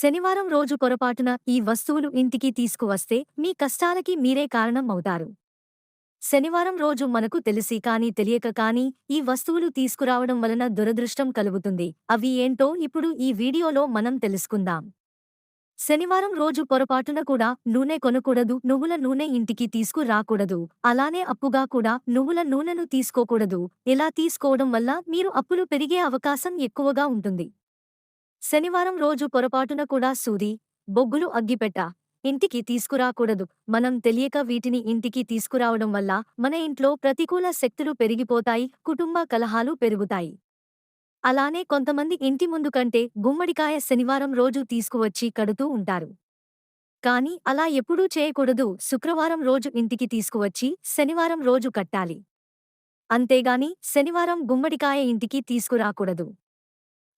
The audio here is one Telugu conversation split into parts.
శనివారం రోజు పొరపాటున ఈ వస్తువులు ఇంటికి తీసుకువస్తే మీ కష్టాలకి మీరే కారణం అవుతారు శనివారం రోజు మనకు తెలిసి కానీ తెలియక కానీ ఈ వస్తువులు తీసుకురావడం వలన దురదృష్టం కలుగుతుంది. అవి ఏంటో ఇప్పుడు ఈ వీడియోలో మనం తెలుసుకుందాం. శనివారం రోజు పొరపాటున కూడా నూనె కొనకూడదు నువ్వుల నూనె ఇంటికి తీసుకురాకూడదు. అలానే అప్పుగా కూడా నువ్వుల నూనెను తీసుకోకూడదు. ఇలా తీసుకోవడం వల్ల మీరు అప్పులు పెరిగే అవకాశం ఎక్కువగా ఉంటుంది. శనివారం రోజు పొరపాటున కూడా సూది బొగ్గులు అగ్గిపెట్ట ఇంటికి తీసుకురాకూడదు. మనం తెలియక వీటిని ఇంటికి తీసుకురావడం వల్ల మన ఇంట్లో ప్రతికూల శక్తులు పెరిగిపోతాయి కుటుంబ కలహాలు పెరుగుతాయి. అలానే కొంతమంది ఇంటి ముందు కంటే గుమ్మడికాయ శనివారం రోజు తీసుకువచ్చి కడుతూ ఉంటారు. కాని అలా ఎప్పుడూ చేయకూడదు. శుక్రవారం రోజు ఇంటికి తీసుకువచ్చి శనివారం రోజు కట్టాలి. అంతేగాని శనివారం గుమ్మడికాయ ఇంటికి తీసుకురాకూడదు.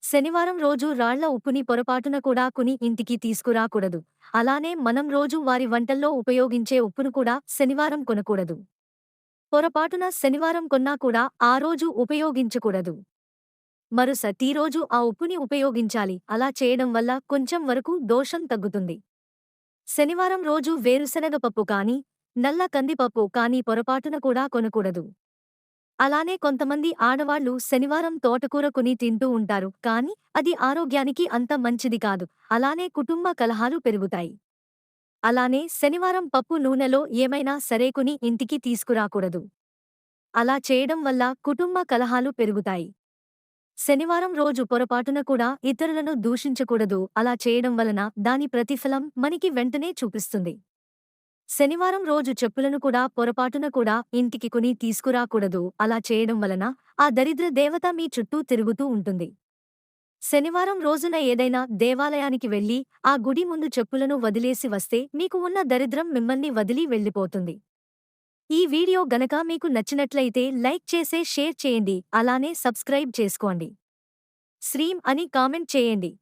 శనివారం రోజు రాళ్ళ ఉప్పుని పొరపాటున కూడా కుని ఇంటికి తీసుకురాకూడదు. అలానే మనం రోజు వారి వంటల్లో ఉపయోగించే ఉప్పును కూడా శనివారం కొనకూడదు. పొరపాటున శనివారం కొన్నా కూడా ఆ రోజు ఉపయోగించకూడదు. మరుసటి రోజు ఆ ఉప్పుని ఉపయోగించాలి. అలా చేయడం వల్ల కొంచెం వరకు దోషం తగ్గుతుంది. శనివారం రోజు వేరుశనగ పప్పు కాని నల్ల కందిపప్పు కాని పొరపాటున కూడా కొనకూడదు. అలానే కొంతమంది ఆడవాళ్ళు శనివారం తోటకూర కొని తింటూ ఉంటారు కాని అది ఆరోగ్యానికి అంత మంచిది కాదు. అలానే కుటుంబ కలహాలు పెరుగుతాయి. అలానే శనివారం పప్పు నూనెలో ఏమైనా సరేకుని ఇంటికి తీసుకురాకూడదు. అలా చేయడం వల్ల కుటుంబ కలహాలు పెరుగుతాయి. శనివారం రోజు పొరపాటున కూడా ఇతరులను దూషించకూడదు. అలా చేయడం వలన దాని ప్రతిఫలం మనకి వెంటనే చూపిస్తుంది. శనివారం రోజు చెప్పులను కూడా పొరపాటున కూడా ఇంటికి కొని తీసుకురాకూడదు. అలా చేయడం వలన ఆ దరిద్ర దేవత మీ చుట్టూ తిరుగుతూ ఉంటుంది. శనివారం రోజున ఏదైనా దేవాలయానికి వెళ్ళి ఆ గుడి ముందు చెప్పులను వదిలేసి వస్తే మీకు ఉన్న దరిద్రం మిమ్మల్ని వదిలి వెళ్ళిపోతుంది. ఈ వీడియో గనక మీకు నచ్చినట్లయితే లైక్ చేసే షేర్ చేయండి. అలానే సబ్స్క్రైబ్ చేసుకోండి. శ్రీం అని కామెంట్ చేయండి.